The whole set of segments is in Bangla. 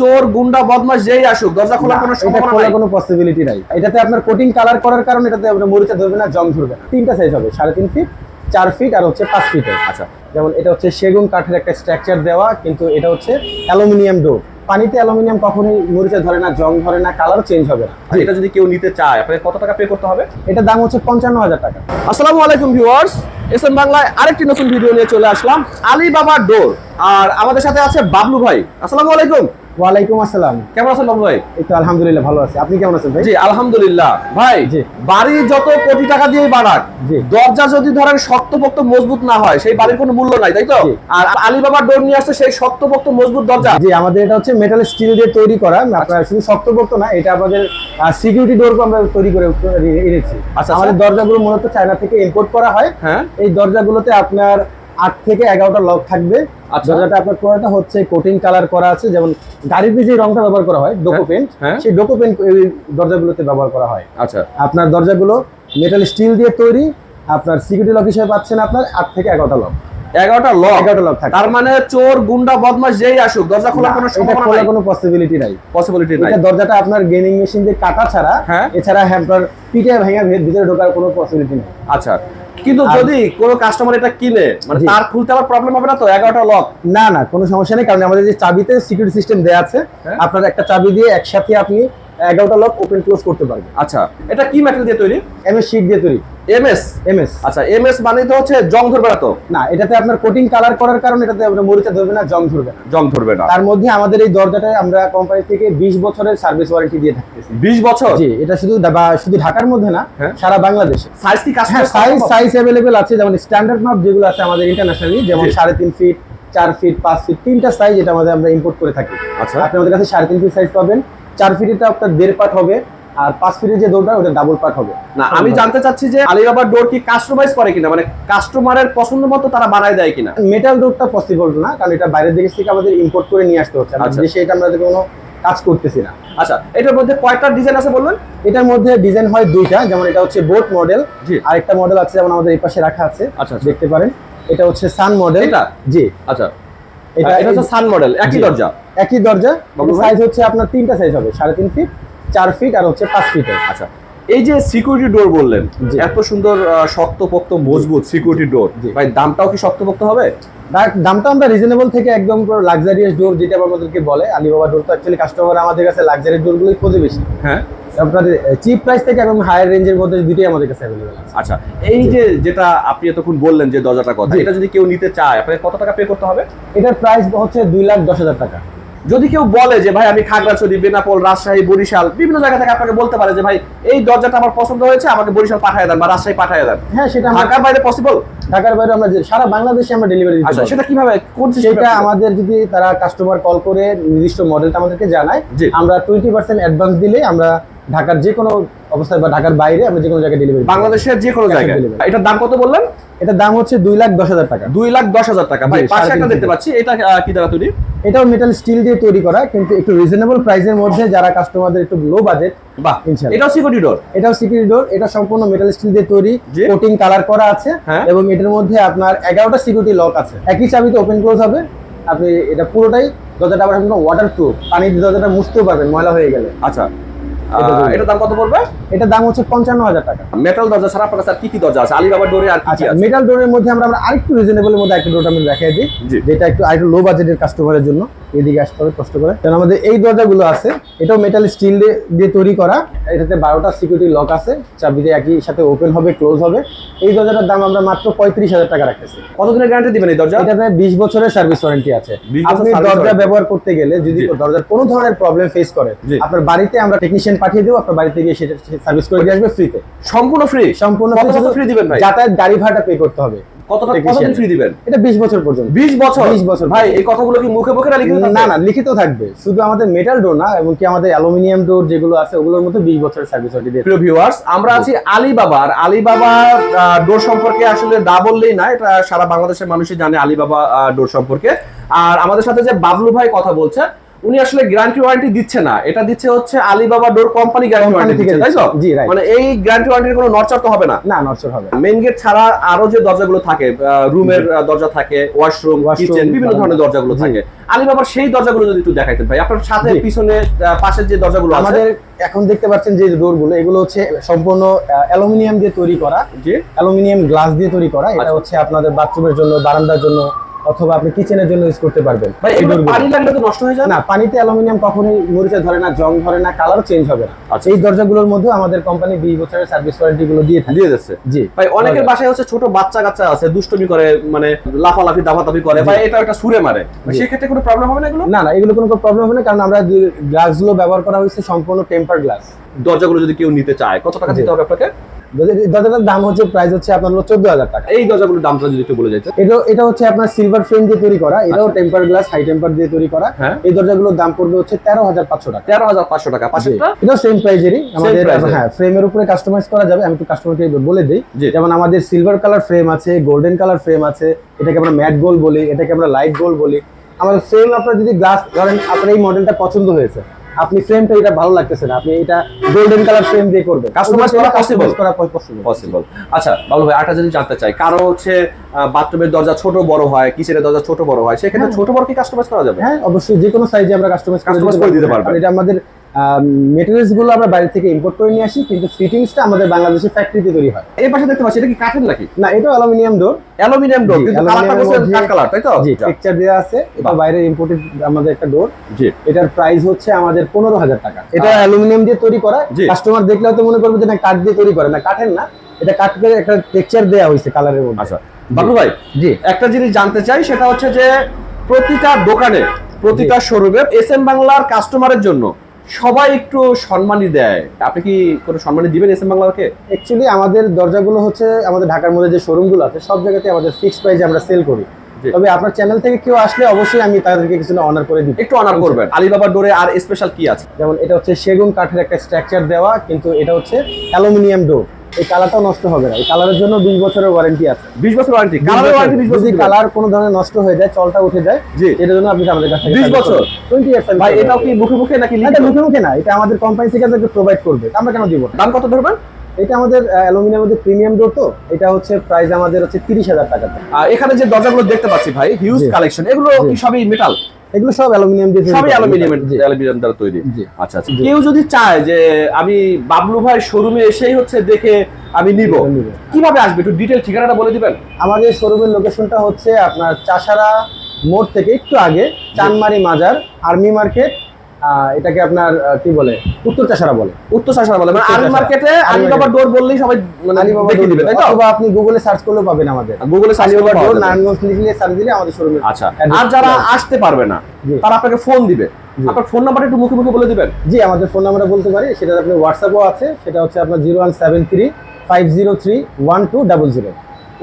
চোর গুন্ডা বদমাশ যেই আসুক দরজা খোলা কোনো সম্ভাবনা নাই। কোনো পসিবিলিটি নাই। এটাতে আপনার কোটিং কালার করার কারণে এটাতে আপনার মরিচা ধরবে না জং ধরবে না। তিনটা সাইজ হবে সাড়ে তিন ফিট চার ফিট আর হচ্ছে পাঁচ ফিটের আচ্ছা। যেমন এটা হচ্ছে সেগুন কাঠের একটা স্ট্রাকচার দেওয়া কিন্তু এটা হচ্ছে অ্যালুমিনিয়াম ডোর পানিতে অ্যালুমিনিয়াম কখনোই মরিচা ধরে না জং ধরে না কালারও চেঞ্জ হবে না। এটা যদি কেউ নিতে চায় আপনাকে কত টাকা পে করতে হবে? এটার দাম হচ্ছে পঞ্চান্ন হাজার টাকা। আসসালামু আলাইকুম ভিউয়ার্স এসএম বাংলায় আরেকটি নতুন ভিডিও নিয়ে চলে আসলাম আলিবাবা ডোর আর আমাদের সাথে আছে বাবলু ভাই। আসসালামু আলাইকুম। ওয়ালাইকুম আসসালাম। কেমন আছেন ভাই? এই তো আলহামদুলিল্লাহ ভালো আছি। আপনি কেমন আছেন ভাই? জি আলহামদুলিল্লাহ। ভাই জি। বাড়ি যত কোটি টাকা দিয়ে বাড়াক জি। দরজা যদি ধরেন শক্তপোক্ত মজবুত না হয় সেই বাড়ির কোনো মূল্য নাই তাই তো। আর আলিবাবার ডোর নিয়ে আসছে সেই শক্তপোক্ত মজবুত দরজা। জি আমাদের এটা হচ্ছে মেটাল স্টিল দিয়ে তৈরি করা। আপনার শুধু শক্তপোক্ত না এটা আমাদের সিকিউরিটি ডোরকে আমরা তৈরি করে এনেছি। আচ্ছা। আমাদের দরজাগুলো মূলত চায়না থেকে ইম্পোর্ট করা হয়। হ্যাঁ। এই দরজাগুলোতে আপনার আট থেকে এগারোটা লক থাকবে। আচ্ছা। দরজাটা আপনার পুরোটা হচ্ছে কোটিং কালার করা আছে যেমন গাড়িতে যে রংটা ব্যবহার করা হয় ডোকো পেন্ট হ্যাঁ। সেই ডোকো পেন্ট এই দরজাগুলোতে ব্যবহার করা হয়। আচ্ছা। আপনার দরজাগুলো মেটাল স্টিল দিয়ে তৈরি আপনার সিকিউরিটি লক হিসেবে পাচ্ছেন আপনার আট থেকে এগারোটা লক এগারোটা লক এগারোটা লক থাকে। তার মানে চোর গুন্ডা বদমাশ যেই আসুক দরজা খোলার কোনো সম্ভাবনা খোলার কোনো পসিবিলিটি নাই। পসিবিলিটি নাই। দরজাটা আপনার গেমিং মেশিন দিয়ে কাটা ছাড়া হ্যাঁ। এছাড়া হ্যাম্পার পিঠে ভেঙে ভিতরে ঢোকার কোনো পসিবিলিটি নেই। আচ্ছা। কিন্তু যদি কোনো কাস্টমার এটা কিনে মানে। তার খুলতে আবার প্রবলেম হবে না তো? এগারোটা লক না না কোনো সমস্যা নেই কারণ আমাদের যে চাবিতে সিকিউরিটি সিস্টেম দেওয়া আছে হ্যাঁ। আপনার একটা চাবি দিয়ে একসাথে আপনি এগারোটা লক ওপেন ক্লোজ করতে পারবেন। আচ্ছা এটা কি ম্যাটেরিয়াল দিয়ে তৈরি? এমএস শিট দিয়ে তৈরি। এমএস এমএস আচ্ছা এমএস মানে তো হচ্ছে জং ধরবে না তো? না এটাতে আপনার কোটিং কালার করার কারণে এটাতে আপনার মরিচা ধরবে না জং ধরবে না। জং ধরবে না। তার মধ্যে আমাদের এই দরজাটায় আমরা কোম্পানি থেকে বিশ বছরের সার্ভিস ওয়ারেন্টি দিয়ে থাকতেছি। বিশ বছর? জি এটা শুধু শুধু ঢাকার মধ্যে না হ্যাঁ। সারা বাংলাদেশে। সাইজ কি কাস্টমার সাইজ সাইজ অ্যাভেলেবেল আছে যেমন স্ট্যান্ডার্ড মাপ যেগুলো আছে আমাদের ইন্টারন্যাশনালি যেমন জি। সাড়ে তিন ফিট চার ফিট পাঁচ ফিট তিনটা সাইজ এটা আমাদের আমরা ইম্পোর্ট করে থাকি। আচ্ছা। আপনি আমাদের কাছে সাড়ে তিন ফিট সাইজ পাবেন। চার ফিটেরটা আপনার দেড় পার্ট হবে। আর পাঁচ ফিটের যে দৌড়টা ওটা ডাবল পার্ট হবে। না আমি জানতে চাচ্ছি যে আলিবাবার ডোর কি কাস্টমাইজ করে কিনা? মানে কাস্টমারের পছন্দ মতো তারা বানায় দেয় কিনা? মেটাল ডোরটা পসিবল না কারণ এটা বাইরের দেশ থেকে আমাদের ইম্পোর্ট করে নিয়ে আসতে হচ্ছে। আমাদের আচ্ছা। দেশে এটা আমরা কোনো কাজ করতেছি না। আচ্ছা এটার মধ্যে কয়টা ডিজাইন আছে বললেন? এটার মধ্যে ডিজাইন হয় দুইটা যেমন এটা হচ্ছে বোট মডেল জি। আরেকটা মডেল আছে যেমন আমাদের এই পাশে রাখা আছে আচ্ছা, আচ্ছা। দেখতে পারেন। এটা হচ্ছে সান মডেল এটা? জি। আচ্ছা। এটা এটা হচ্ছে সান মডেল একই। দরজা। একই দরজা সাইজ হচ্ছে আপনার তিনটা সাইজ হবে সাড়ে তিন ফিট চার ফিট আর হচ্ছে পাঁচ ফিটের আচ্ছা এই যে সিকিউরিটি ডোর বললেন। এত সুন্দর শক্তপোক্ত মজবুত সিকিউরিটি ডোর। ভাই দামটাও কি শক্তপোক্ত হবে? দামটা আমরা রিজনেবল থেকে একদম লাক্সারিয়াস ডোর যেটা আমাদেরকে বলে আলিবাবা ডোর তো অ্যাকচুয়ালি কাস্টমার আমাদের কাছে লাক্সারি ডোরগুলোই খোঁজে বেশি। হ্যাঁ। আপনার চিপ প্রাইস থেকে এবং হায়ার রেঞ্জের মধ্যে দুটোই আমাদের কাছে অ্যাভেলেবল আছে। আচ্ছা এই যে যেটা আপনি এতক্ষণ বললেন যে দরজাটার কথা এটা যদি কেউ নিতে চায় আপনাকে কত টাকা পে করতে হবে? এটার প্রাইস হচ্ছে দুই লাখ দশ হাজার টাকা। যদি কেউ বলে যে ভাই আমি খাগড়াছড়ি বেনাপোল রাজশাহী বরিশাল বিভিন্ন জায়গা থেকে আপনাকে বলতে পারে যে ভাই এই দরজাটা আমার পছন্দ হয়েছে আমাকে বরিশাল পাঠিয়ে দেন বা রাজশাহী পাঠিয়ে দেন। হ্যাঁ সেটা ঢাকার বাইরে পসিবল ঢাকার বাইরে আমরা সারা বাংলাদেশে আমরা ডেলিভারি দিতে আচ্ছা সেটা কীভাবে কোন সেটা আমাদের যদি তারা কাস্টমার কল করে নির্দিষ্ট মডেলটা আমাদেরকে জানায়। আমরা টোয়েন্টি পার্সেন্ট অ্যাডভান্স দিলে আমরা ঢাকার যে কোনো অবস্থায় বা ঢাকার বাইরে আমরা যে কোনো জায়গায় ডেলিভারি বাংলাদেশের যে কোনো জায়গায়। এটার দাম কত বললেন? এটার দাম হচ্ছে দুই লাখ দশ হাজার টাকা। দুই লাখ দশ হাজার টাকা। ভাই পাশে একটা দেখতে পাচ্ছি। এটা কি দ্বারা তৈরি? এটাও মেটাল স্টিল দিয়ে তৈরি করা কিন্তু একটু রিজনেবল প্রাইসের মধ্যে যারা কাস্টমারদের একটু লো বাজেট বাহ। এটাও সিকিউরিটি ডোর এটাও সিকিউরিটি ডোর এটা সম্পূর্ণ মেটাল স্টিল দিয়ে তৈরি। কোটিং কালার করা আছে হ্যাঁ। এবং এটার মধ্যে আপনার এগারোটা সিকিউরিটি লক আছে। একই চাবিতে ওপেন ক্লোজ হবে আপনি এটা পুরোটাই দরজাটা আবার ওয়াটার প্রুফ পানি দিয়ে দরজাটা মুছতেও পারবেন ময়লা হয়ে গেলে। আচ্ছা। এটা এটার দাম কত পড়বে? এটার দাম হচ্ছে পঞ্চান্ন হাজার টাকা। মেটাল দরজা ছাড়া আপনার কাছে কি কি দরজা আছে? আলিবাবার ডোরে আর আচ্ছা আছে? মেটাল ডোরের মধ্যে আমরা আমরা আরেকটু রিজনেবলের মধ্যে একটা ডোর আমি দেখাই দিই যেটা একটু আরেকটু লো বাজেটের কাস্টমারের জন্য। এদিকে আসতে হবে কষ্ট করে। কারণ আমাদের এই দরজাগুলো আছে এটাও মেটাল স্টিল দিয়ে তৈরি করা। এটাতে বারোটা সিকিউরিটি লক আছে চাবি দিয়ে একই সাথে ওপেন হবে ক্লোজ হবে। এই দরজাটার দাম আমরা মাত্র পঁয়ত্রিশ হাজার টাকা রাখতেছি। কতদিনের গ্যারান্টি দিবেন এই দরজা? এটাতে বিশ বছরের সার্ভিস ওয়ারেন্টি আছে। আপনি দরজা ব্যবহার করতে গেলে যদি। দরজার কোনো ধরনের প্রবলেম ফেস করে আপনার বাড়িতে আমরা টেকনিশিয়ান পাঠিয়ে দেবো আপনার বাড়িতে গিয়ে সেটা সার্ভিস করে দিয়ে আসবে ফ্রিতে সম্পূর্ণ ফ্রি সম্পূর্ণ ফ্রি দিবেন যাতায়াত গাড়ি ভাড়াটা পে করতে হবে। কতটা কতদিন ফ্রি দিবেন? এটা বিশ বছর পর্যন্ত। 20 বছর? 20 বছর। ভাই এই কথাগুলো কি মুখে মুখে না লিখে না না লিখিত থাকবে। শুধু আমাদের মেটাল ডোর না এবং কি আমাদের অ্যালুমিনিয়াম ডোর যেগুলো আছে ওগুলোর মধ্যে বিশ বছরের সার্ভিস ওয়ারেন্টি দিয়ে প্রিয় ভিউয়ার্স আমরা আছি আলিবাবার। আলিবাবার ডোর সম্পর্কে আসলে না বললেই না এটা সারা বাংলাদেশের মানুষই জানে আলিবাবা ডোর সম্পর্কে। আর আমাদের সাথে যে বাবলু ভাই কথা বলছে উনি আসলে গ্যারান্টি ওয়ারেন্টি দিচ্ছে না। এটা দিচ্ছে হচ্ছে Alibaba door company guarantee warranty দিচ্ছে তাই তো? জি, right. মানে এই গ্যারান্টি ওয়ারেন্টির কোনো নরচার তো হবে না? না নড়চড় হবে মেইন গেট ছাড়া আরও যে দরজাগুলো থাকে রুমের দরজা থাকে ওয়াশরুম কিচেন বিভিন্ন ধরনের দরজাগুলো। থাকে। আলিবাবার সেই দরজাগুলো যদি একটু দেখাইতেন ভাই আপনার সাথে পিছনে পাশের যে দরজাগুলো আছে। আমাদের এখন দেখতে পাচ্ছেন যে ডোরগুলো এগুলো হচ্ছে সম্পূর্ণ অ্যালুমিনিয়াম দিয়ে তৈরি করা। জি। অ্যালুমিনিয়াম গ্লাস দিয়ে তৈরি করা। এটা আচ্ছা। হচ্ছে আপনাদের বাথরুমের জন্য বারান্দার জন্য অথবা আপনি কিচেনের জন্য ইউজ করতে পারবেন। ভাই এই এগুলো ডোরগুলো। পানি লাগলে তো নষ্ট হয়ে যায় না পানিতে অ্যালুমিনিয়াম কখনোই মরিচা ধরে না জং ধরে না কালারও চেঞ্জ হবে না। আচ্ছা। এই দরজাগুলোর মধ্যে আমাদের কোম্পানি বিশ বছরের সার্ভিস ওয়ারেন্টি গুলো দিয়ে দিয়ে দিচ্ছে জি। ভাই অনেকের বাসায় হচ্ছে ছোট বাচ্চা কাচ্চা আছে দুষ্টমি করে মানে লাফালাফি দাফাদাফি করে। ভাই এটা একটা সুরে মারে। জি। সেক্ষেত্রে কোনো প্রবলেম হবে না এগুলো? না না এগুলো কোনো প্রবলেম হবে না কারণ আমরা গ্লাসগুলো ব্যবহার করা হয়েছে সম্পূর্ণ টেম্পার গ্লাস দরজাগুলো যদি কেউ নিতে চায় কত টাকা দিতে হবে আপনাকে? দরজাটার দাম হচ্ছে প্রাইস হচ্ছে আপনার হলো চোদ্দ হাজার টাকা। এই দরজাগুলোর দামটা যদি একটু বলে যাইতে এটা এটা হচ্ছে আপনার সিলভার ফ্রেম দিয়ে তৈরি করা এটাও। টেম্পার গ্লাস হাই টেম্পার দিয়ে তৈরি করা। হ্যাঁ। এই দরজাগুলোর দাম পড়বে হচ্ছে তেরো হাজার পাঁচশো টাকা। তেরো হাজার পাঁচশো টাকা এটাও সেম প্রাইজেরই আমাদের। হ্যাঁ ফ্রেমের উপরে কাস্টমাইজ করা যাবে। আমি তো কাস্টমারকে বলে দিই। যেমন আমাদের সিলভার কালার ফ্রেম আছে গোল্ডেন কালার ফ্রেম আছে এটাকে আমরা ম্যাট গোল্ড বলি এটাকে আমরা লাইট গোল্ড বলি। আমাদের ফ্রেম আপনার যদি গ্লাস ধরেন আপনার এই মডেলটা পছন্দ হয়েছে আপনি ফ্রেমটা এটা ভালো লাগতেছে না। আপনি এটা গোল্ডেন কালার ফ্রেম দিয়ে করবেন। কাস্টমাইজ করা পসিবল? করা পসিবল পসিবল আচ্ছা ভালো ভাই আটা যদি জানতে চাই। কারও হচ্ছে বাথরুমের দরজা ছোট বড় হয় কিচেনের দরজা ছোট বড় হয় সেক্ষেত্রে হ্যাঁ। ছোট বড় কি কাস্টমাইজ করা যাবে? হ্যাঁ অবশ্যই। যে কোনো সাইজে আমরা কাস্টমাইজ করে দিতে পারব। এটা আমাদের মেটেরিয়ালসগুলো আমরা বাইরে থেকে ইম্পোর্ট করে নিয়ে আসি কিন্তু ফিটিংসটা আমাদের বাংলাদেশের ফ্যাক্টরিতে তৈরি হয়। এই পাশে দেখতে পাচ্ছি এটা কি কাঠের নাকি? না এটা অ্যালুমিনিয়াম ডোর অ্যালুমিনিয়াম ডোর কিন্তু কালারটা এর কাঠ কালার তাই তো? জি টেক্সচার দেওয়া আছে এটা বাইরে ইম্পোর্টেড আমাদের একটা ডোর জি। এটার প্রাইস হচ্ছে আমাদের পনেরো হাজার টাকা। এটা। অ্যালুমিনিয়াম দিয়ে তৈরি করা। কাস্টমার দেখলে হয়তো মনে করবে যে না কাঠ দিয়ে তৈরি করে না কাঠের না। এটা কাঠের একটা টেক্সচার দেওয়া হয়েছে কালারের মধ্যে। আচ্ছা। বাবু ভাই জি। একটা জিনিস জানতে চাই সেটা হচ্ছে যে প্রতিটা দোকানে প্রতিটা শোরুমে এস এম বাংলার কাস্টমারের জন্য সবাই একটু সম্মানই দেয়। আপনি কি কোনো সম্মানই দিবেন এস এম বাংলাকে? অ্যাকচুয়ালি আমাদের দরজাগুলো হচ্ছে আমাদের ঢাকার মধ্যে যে শোরুমগুলো আছে সব জায়গাতে আমাদের ফিক্স প্রাইসে আমরা সেল করি। তবে আপনার চ্যানেল থেকে কেউ আসলে অবশ্যই আমি তাদেরকে কিছু অনার করে দিই। একটু অনার করবেন। আলিবাবা ডোরে আর স্পেশাল কি আছে? যেমন এটা হচ্ছে সেগুন কাঠের একটা স্ট্রাকচার দেওয়া কিন্তু এটা হচ্ছে অ্যালুমিনিয়াম ডোর এই নষ্ট হবে না। এই কালারের জন্য বিশ বছরের ওয়ারেন্টি আছে। বিশ বছর ওয়ারেন্টি কালারের ওয়ারেন্টি বিশ বছর কালার কোনো ধরনের নষ্ট হয়ে যায় চলটা উঠে যায় জি। এটার জন্য আপনি আমাদের কাছে 20 বছর? টোয়েন্টি ইয়ার্স ভাই এটাও কি মুখে মুখে নাকি এটা মুখে মুখে না এটা আমাদের কোম্পানি থেকে প্রোভাইড করবে। আমরা কেন দিব? দাম কত ধরবেন? এটা আমাদের অ্যালুমিনিয়াম মধ্যে প্রিমিয়াম ডোর তো। এটা হচ্ছে প্রাইস আমাদের হচ্ছে তিরিশ হাজার টাকা। আর এখানে যে দরজাগুলো দেখতে পাচ্ছি ভাই হিউজ কালেকশন এগুলো কি সবই মেটাল এগুলো সব অ্যালুমিনিয়াম দিয়ে সবই। অ্যালুমিনিয়াম অ্যালুমিনিয়াম দ্বারা তৈরি। আচ্ছা আচ্ছা। কেউ যদি চায় যে আমি বাবলু ভাই শোরুমে এসেই হচ্ছে দেখে আমি নিব কীভাবে আসবে একটু ডিটেল ঠিকানাটা বলে দিবেন? আমাদের শোরুমের লোকেশনটা হচ্ছে আপনার চাষারা মোড় থেকে একটু আগে চানমারি মাজার আর্মি মার্কেট এটাকে আপনার কি বলে? উত্তর চাষারা বলে। উত্তর শাসন বলে মানে শাসন। মার্কেটে আলিবাবা ডোর বললেই সবাই মানে আলিবাবা ডোর দিবে তাই তো? অথবা আপনি গুগলে সার্চ করলেও পাবেন আমাদের। গুগলে সার্চ আলিবাবা ডোর নারায়ণগঞ্জ লিখলে সার্চ দিলে আমাদের শোরুমে আচ্ছা আর যারা আসতে পারবে না তারা আপনাকে ফোন দিবে। আপনার ফোন নাম্বারটা একটু মুখে মুখে বলে দিবেন। জি আমাদের ফোন নাম্বারটা বলতে পারি সেটা আপনি হোয়াটসঅ্যাপও আছে সেটা হচ্ছে আপনার zero one seven three five zero three one two double zero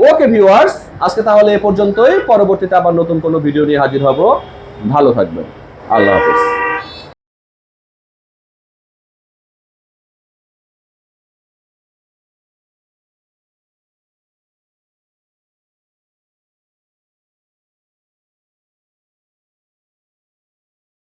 okay viewers আজকে তাহলে এ পর্যন্তই পরবর্তীতে আবার নতুন কোনো ভিডিও নিয়ে হাজির হব। ভালো থাকবেন। আল্লাহ হাফেজ।